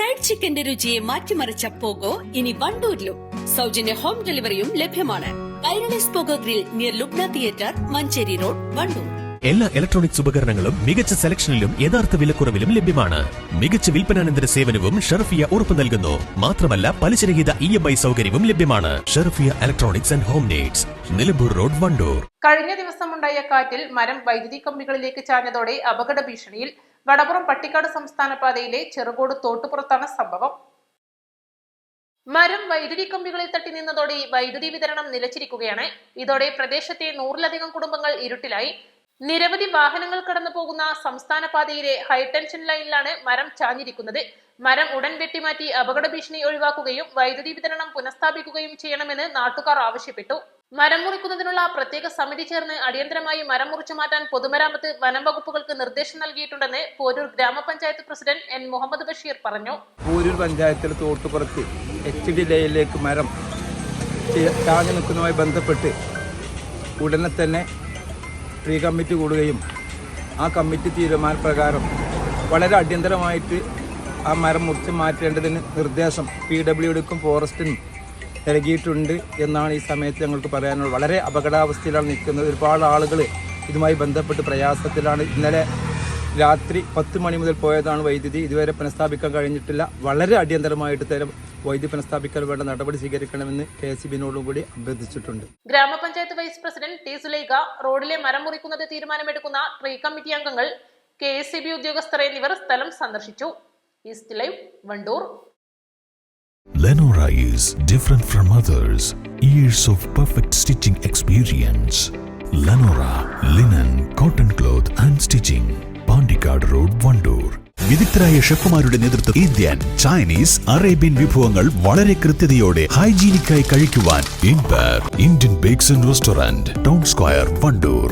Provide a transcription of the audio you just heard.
Fried ചിക്കന്റെ രുചിയെ മാറ്റിമറിച്ച pogo ഇനി വണ്ടൂരിലും. സൗജന്യ ഹോം ഡെലിവറിയും ലഭ്യമാണ്. Kairali's Pogo grill near Lubna theatre Manjeri road Wandoor. എല്ലാ ഇലക്ട്രോണിക്സ് ഉപകരണങ്ങളും മികച്ച സെലക്ഷനിലും യഥാർത്ഥ വിലക്കുറവിലും ലഭ്യമാണ്. മികച്ച വിൽപ്പനാനന്തര സേവനവും ഷെർഫിയ ഉറപ്പു നൽകുന്നു. മാത്രമല്ല പലിശരഹിത ഇ എം ഐ സൗകര്യവും ലഭ്യമാണ്. Sherfiya electronics and home needs Nilambur road Wandoor. കഴിഞ്ഞ ദിവസമുണ്ടായ കാറ്റിൽ മരം വൈദ്യുതി കമ്പികളിലേക്ക് ചാഞ്ഞതോടെ അപകട ഭീഷണിയിൽ വടപുറം പട്ടിക്കാട് സംസ്ഥാന പാതയിലെ ചെറുകോട് തോട്ടുപുറത്താണ് സംഭവം. മരം വൈദ്യുതി കമ്പികളിൽ തട്ടി നിന്നതോടെ വൈദ്യുതി വിതരണം നിലച്ചിരിക്കുകയാണ്. ഇതോടെ പ്രദേശത്തെ നൂറിലധികം കുടുംബങ്ങൾ ഇരുട്ടിലായി. നിരവധി വാഹനങ്ങൾ കടന്നു പോകുന്ന സംസ്ഥാന പാതയിലെ ഹൈടെൻഷൻ ലൈനിലാണ് മരം ചാഞ്ഞിരിക്കുന്നത്. മരം ഉടൻ വെട്ടിമാറ്റി അപകട ഭീഷണി ഒഴിവാക്കുകയും വൈദ്യുതി വിതരണം പുനഃസ്ഥാപിക്കുകയും ചെയ്യണമെന്ന് നാട്ടുകാർ ആവശ്യപ്പെട്ടു. മരം മുറിക്കുന്നതിനുള്ള പ്രത്യേക സമിതി ചേർന്ന് അടിയന്തരമായി മരം മുറിച്ചു മാറ്റാൻ പൊതുമരാമത്ത് വനം വകുപ്പുകൾക്ക് നിർദ്ദേശം നൽകിയിട്ടുണ്ടെന്ന് പോരൂർ ഗ്രാമപഞ്ചായത്ത് പ്രസിഡന്റ് എൻ മുഹമ്മദ് ബഷീർ പറഞ്ഞു. പോരൂർ പഞ്ചായത്തിൽ തോട്ടുപുറത്ത് എച്ച് ഡി ലയിലേക്ക് മരം താങ്ങി നിൽക്കുന്നതുമായി ബന്ധപ്പെട്ട് ഉടനെ തന്നെ പ്രീ കമ്മിറ്റി കൂടുകയും ആ കമ്മിറ്റി തീരുമാനപ്രകാരം വളരെ അടിയന്തരമായിട്ട് ആ മരം മുറിച്ച് മാറ്റേണ്ടതിന് നിർദ്ദേശം പി ഡബ്ല്യു ഡിക്കും ഫോറസ്റ്റിനും നൽകിയിട്ടുണ്ട് എന്നാണ് ഈ സമയത്ത് ഞങ്ങൾക്ക് പറയാനുള്ളത്. വളരെ അപകടാവസ്ഥയിലാണ് നിൽക്കുന്നത്. ഒരുപാട് ആളുകൾ ഇതുമായി ബന്ധപ്പെട്ട് പ്രയാസത്തിലാണ്. ഇന്നലെ രാത്രി പത്ത് മണി മുതൽ പോയതാണ് വൈദ്യുതി. ഇതുവരെ പുനഃസ്ഥാപിക്കാൻ കഴിഞ്ഞിട്ടില്ല. വളരെ അടിയന്തരമായിട്ട് തരം വൈദ്യുതി പുനഃസ്ഥാപിക്കാൻ വേണ്ട നടപടി സ്വീകരിക്കണമെന്ന് കെ എസ് ബിനോടും കൂടി അഭ്യർത്ഥിച്ചിട്ടുണ്ട്. ഗ്രാമപഞ്ചായത്ത് വൈസ് പ്രസിഡന്റ് ടി സുലൈഖ റോഡിലെ മരം മുറിക്കുന്നത് തീരുമാനമെടുക്കുന്ന ട്രീ കമ്മിറ്റി അംഗങ്ങൾ കെ എസ് സി ബി ഉദ്യോഗസ്ഥർ എന്നിവർ സ്ഥലം സന്ദർശിച്ചു. East live Wandoor. Lenora is different from others. Years of perfect stitching experience. Lenora linen, cotton cloth and stitching. Pandikkad road Wandoor വിദഗ്ധരായ ഷെഫുമാരുടെ നേതൃത്വം ഇന്ത്യൻ ചൈനീസ് അറേബ്യൻ വിഭവങ്ങൾ വളരെ കൃത്യതയോടെ ഹൈജീനിക്കായി കഴിക്കുവാൻ ഇൻപയർ Indian bakes and restaurant town square Wandoor